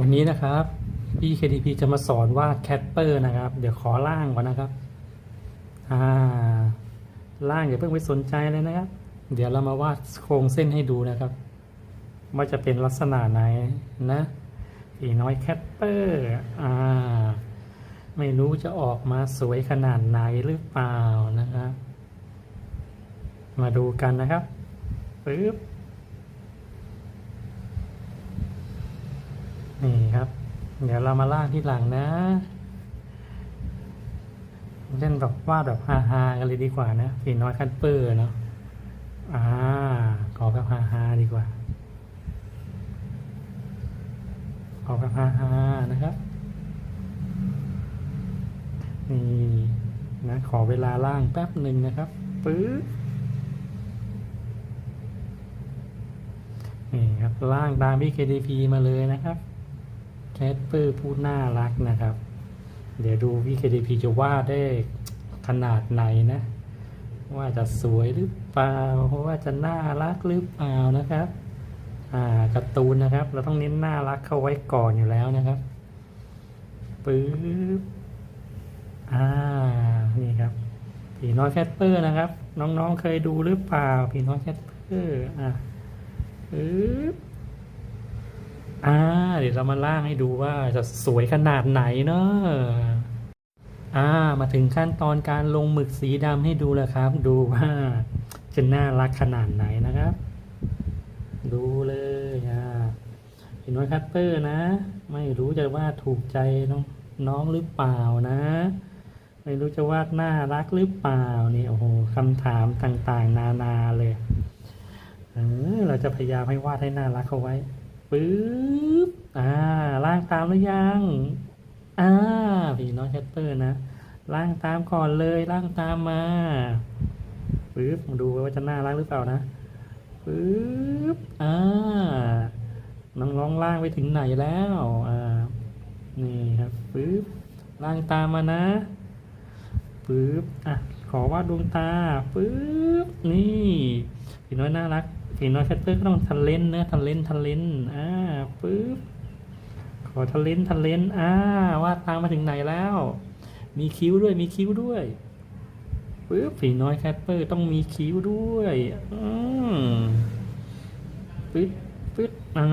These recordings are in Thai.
วันนี้นะครับพี่ KDP จะมาสอนวาดแคทเปอร์นะครับ เดี๋ยวขอล่างก่อนนะครับอ่าล่างอย่าเพิ่งไปสนใจเลยนะครับ เดี๋ยวเรามาวาดโครงเส้นให้ดูนะครับ ว่าจะเป็นลักษณะไหนนะผีน้อยแคทเปอร์อ่าไม่รู้จะออกมาสวยขนาดไหนหรือเปล่านะครับ มาดูกันนะครับปึ๊บ นี่ครับ เดี๋ยวเรามาล่างที่หลังนะ เล่นแบบวาดแบบฮาๆกันเลยดีกว่านะผีน้อยคัตเปอร์เนาะอ่าขอแบบฮาๆดีกว่า ขอแบบฮาๆนะครับนี่นะขอเวลาล่างแป๊บหนึ่งนะครับปึ๊บนี่ครับล่างตามพี่ KDP มาเลยนะครับ แคทเปอร์ผู้น่ารักนะครับ เดี๋ยวดูพี่ KDP จะวาดได้ขนาดไหนนะ ว่าจะสวยหรือเปล่า ว่าจะน่ารักหรือเปล่านะครับ อ่าการ์ตูนนะครับ เราต้องเน้นน่ารักเข้าไว้ก่อนอยู่แล้วนะครับปึ๊บอ่านี่ครับผีน้อยแคทเปอร์นะครับ น้องๆเคยดูหรือเปล่าผีน้อยแคทเปอร์อ่าปึ๊บ อ่าเดี๋ยวเรามาล่างให้ดูว่าจะสวยขนาดไหนเนาะอ่ามาถึงขั้นตอนการลงหมึกสีดำให้ดูแล้วครับ ดูว่าจะน่ารักขนาดไหนนะครับ ดูเลยอ่าเห็นว่าคัตเตอร์นะ ไม่รู้จะว่าถูกใจน้องน้องหรือเปล่านะ ไม่รู้จะวาดน่ารักหรือเปล่านี่โอ้โหคำถามต่างๆ นานาเลยเออเราจะพยายามให้วาดให้น่ารักเขาไว้ ปึ๊บอ่าล่างตามหรือยังอ่าพี่น้องแคทเปอร์นะล่างตามก่อนเลยล่างตามมาปึ๊บมาดูว่าจะน่ารักหรือเปล่านะปึ๊บอ่าน้องร้องล่างไปถึงไหนแล้วอ่านี่ครับปึ๊บล่างตามมานะปึ๊บอะขอวาดดวงตาปึ๊บนี่พี่น้อยน่ารัก ผีน้อยแคทเตอร์ก็ต้องทันเลนนะทันเลนทันเลนอ่าปึ๊บขอทันเลนทันเลนอ่าวาดตามมาถึงไหนแล้ว มีคิ้วด้วยมีคิ้วด้วยปึ๊บผีน้อยแคทเปอร์ต้องมีคิ้วด้วยอืมปึ๊บปึ๊บอ่า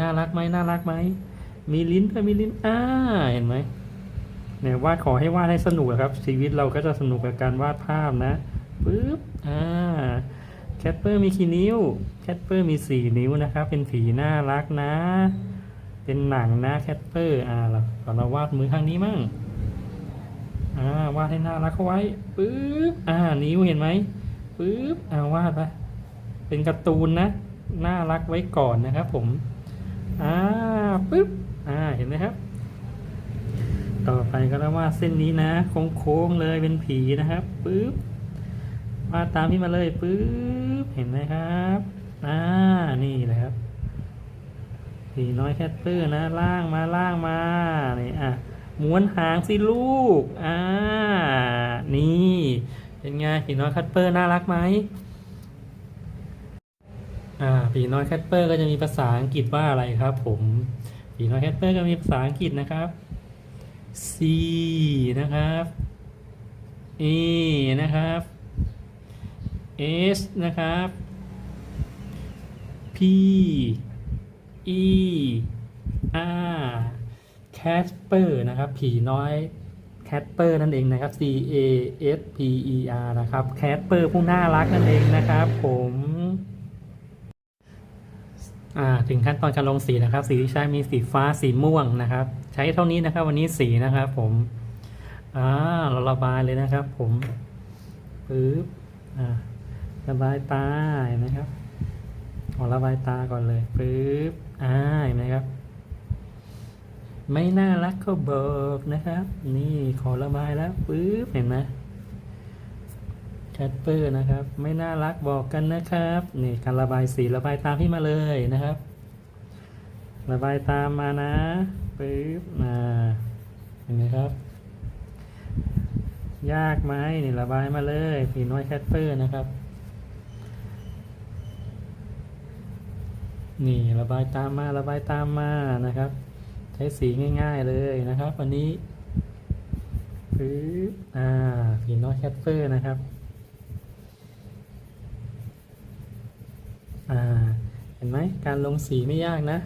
น่ารักไหมน่ารักไหมมีลิ้นด้วยมีลิ้นอ่าเห็นไหมเนี่ยวาดขอให้วาดให้สนุกครับ ชีวิตเราก็จะสนุกกับการวาดภาพนะปึ๊บอ่า แคทเปอร์มีกี่นิ้ว แคทเปอร์มีสี่นิ้วนะครับ เป็นผีน่ารักนะ เป็นหนังนะแคทเปอร์อ่าเราขอเราวาดมือข้างนี้มั่งอ่าวาดให้น่ารักเข้าไว้ปึ๊บอ่านิ้วเห็นไหมปึ๊บอ่าวาดไปเป็นการ์ตูนนะน่ารักไว้ก่อนนะครับ ผมอ่าปึ๊บอ่าเห็นไหมครับ ต่อไปก็แล้ววาดเส้นนี้นะโค้งๆเลยเป็นผีนะครับปึ๊บ วาดตามพี่มาเลยปึ๊บเห็นไหมครับอ่านี่แหละครับผีน้อยแคทเปอร์นะล่างมาล่างมานี่อะม้วนหางสิลูกอ่านี่เป็นไงผีน้อยแคทเปอร์น่ารักไหมอ่าผีน้อยแคทเปอร์ก็จะมีภาษาอังกฤษว่าอะไรครับ ผมผีน้อยแคทเปอร์ก็มีภาษาอังกฤษนะครับ C นะครับ E นะครับ S นะครับ P E R Casper นะครับ ผีน้อย Casper นั่นเองนะครับ C A S P E R นะครับ Casper ผู้น่ารักนั่นเองนะครับ ผมถึงขั้นตอนการลงสีนะครับ สีที่ใช้มีสีฟ้าสีม่วงนะครับ ใช้เท่านี้นะครับ วันนี้สีนะครับ ผมอ่าเราระบายเลยนะครับ ผมปึ๊บอ่า ระบายตาเห็นไหมครับขอระบายตาก่อนเลยปึ๊บอ่าเห็นไหมครับ ไม่น่ารักก็บอกนะครับ นี่ขอระบายแล้วปึ๊บเห็นไหมแคทเปอร์นะครับ ไม่น่ารักบอกกันนะครับ นี่การระบายสีระบายตามพี่มาเลยนะครับ ระบายตามมานะปึ๊บมาเห็นไหมครับยากไหมนี่ระบายมาเลยผีน้อยแคทเปอร์นะครับ นี่ระบายตามมาระบายตามมานะครับ ใช้สีง่าย ๆเลยนะครับ วันนี้ปึ๊บอ่าผีน้อยแคทเปอร์นะครับอ่าเห็นไหมการลงสีไม่ยากนะ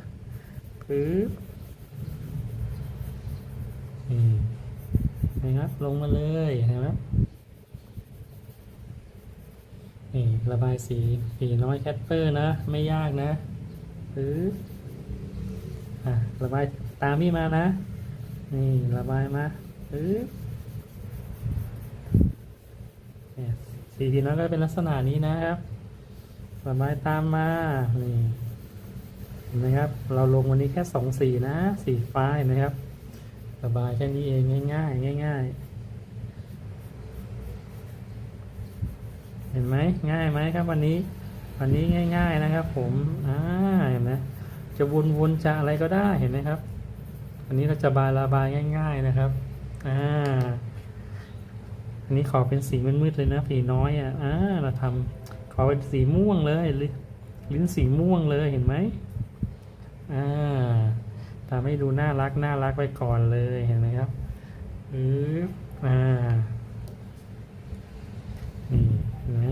ปึ๊บนี่นะครับลงมาเลยเห็นไหมนี่ระบายสีผีน้อยแคทเปอร์นะ ไม่ยากนะ ปึ๊บอะระบายตามพี่มานะ นี่ระบายมาปึ๊บเนี่ยสีผีน้อยก็เป็นลักษณะนี้นะครับระบายตามมา นี่เห็นไหมครับ เราลงวันนี้แค่สองสีนะ สีฟ้าเห็นไหมครับ ระบายแค่นี้เองง่าย ๆ ง่าย ๆเห็นไหมง่ายไหมครับวันนี้ วันนี้ง่าย ๆนะครับ ผมอ่าเห็นไหมจะวนๆจะอะไรก็ได้เห็นไหมครับวันนี้เราจะบายระบายง่าย ๆนะครับอ่าอันนี้ขอเป็นสีมืดๆเลยนะผีน้อยอะอ่าเราทำขอเป็นสีม่วงเลยลิ้นลิ้นสีม่วงเลยเห็นไหมอ่าทำให้ดูน่ารักน่ารักไปก่อนเลยเห็นไหมครับอืออ่านี่เห็นไหม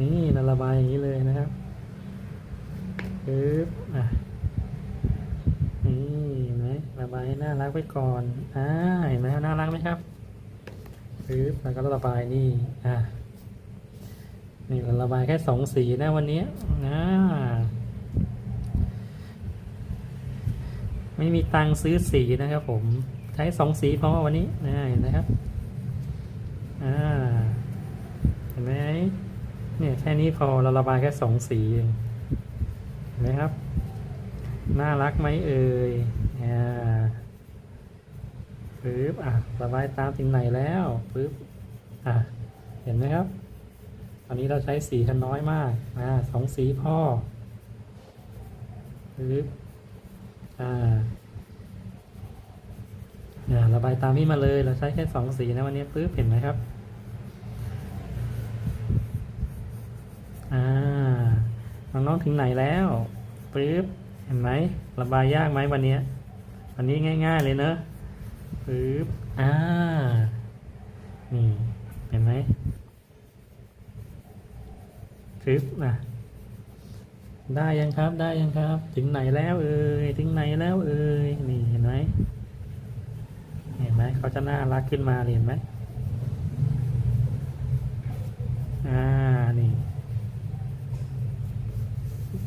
นี่เระบายอย่างนี้เลยนะครับปึ๊บอะนี่เห็นไหมระบายให้น่ารักไว้ก่อนอ่าเห็นไหมน่ารักไหมครับปึ๊บแล้วก็ระบายนี่อะนี่เราระบายแค่สองสีนะวันนี้อ่าไม่มีตังซื้อสีนะครับผมใช้สองสีพอวันนี้อ่เห็นไหมครับอ่าเห็นไหม เนี่ยแค่นี้พอเราระบายแค่สองสีเองเห็นไหมครับ น่ารักไหมเอ่ยอ่าปึ๊บอะระบายตามถึงไหนแล้วปึ๊บอะเห็นไหมครับตอนนี้เราใช้สีกันน้อยมากอ่าสองสีพ่อปึ๊บอ่าระบายตามนี้มาเลย เราใช้แค่สองสีนะวันนี้ปึ๊บเห็นไหมครับ อ่าน้องๆถึงไหนแล้วปึ๊บเห็นไหมระบายยากไหมวันเนี้ยวันนี้ง่าย ๆ เลยเนอะปึ๊บอ่านี่เห็นไหมปึ๊บนะได้ยังครับได้ยังครับ ถึงไหนแล้วเอ่ยถึงไหนแล้วเอ่ยนี่เห็นไหมเห็นไหมเขาจะน่ารักขึ้นมาเห็นไหมอ่านี่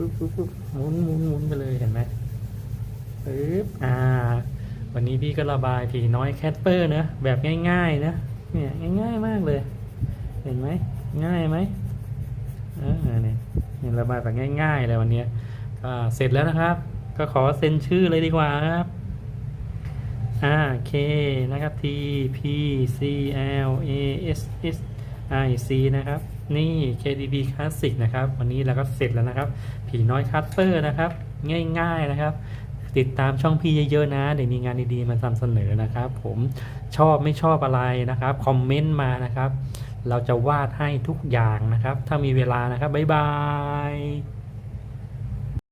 ปุ๊บปุ๊บปุ๊บหมุนหมุนหมุนไปเลยเห็นไหมปึ๊บอ่า วันนี้พี่ก็ระบายผีน้อยแคทเปอร์นะแบบง่ายๆนะเนี่ยง่ายๆมากเลย เห็นไหมง่ายไหมเออเนี่ยเนี่ยระบายแบบง่ายๆเลยวันนี้ก็เสร็จแล้วนะครับ ก็ขอเซ็นชื่อเลยดีกว่าครับอ่า K นะครับ T P C L A S S I C นะครับ นี่ KDB Classic นะครับ วันนี้เราก็เสร็จแล้วนะครับ ผีน้อยคัตเตอร์นะครับ ง่ายๆนะครับ ติดตามช่องพี่เยอะๆนะ เดี๋ยวมีงานดีๆ มานำเสนอนะครับ ผมชอบไม่ชอบอะไรนะครับ คอมเมนต์มานะครับ เราจะวาดให้ทุกอย่างนะครับ ถ้ามีเวลานะครับ บ๊ายบาย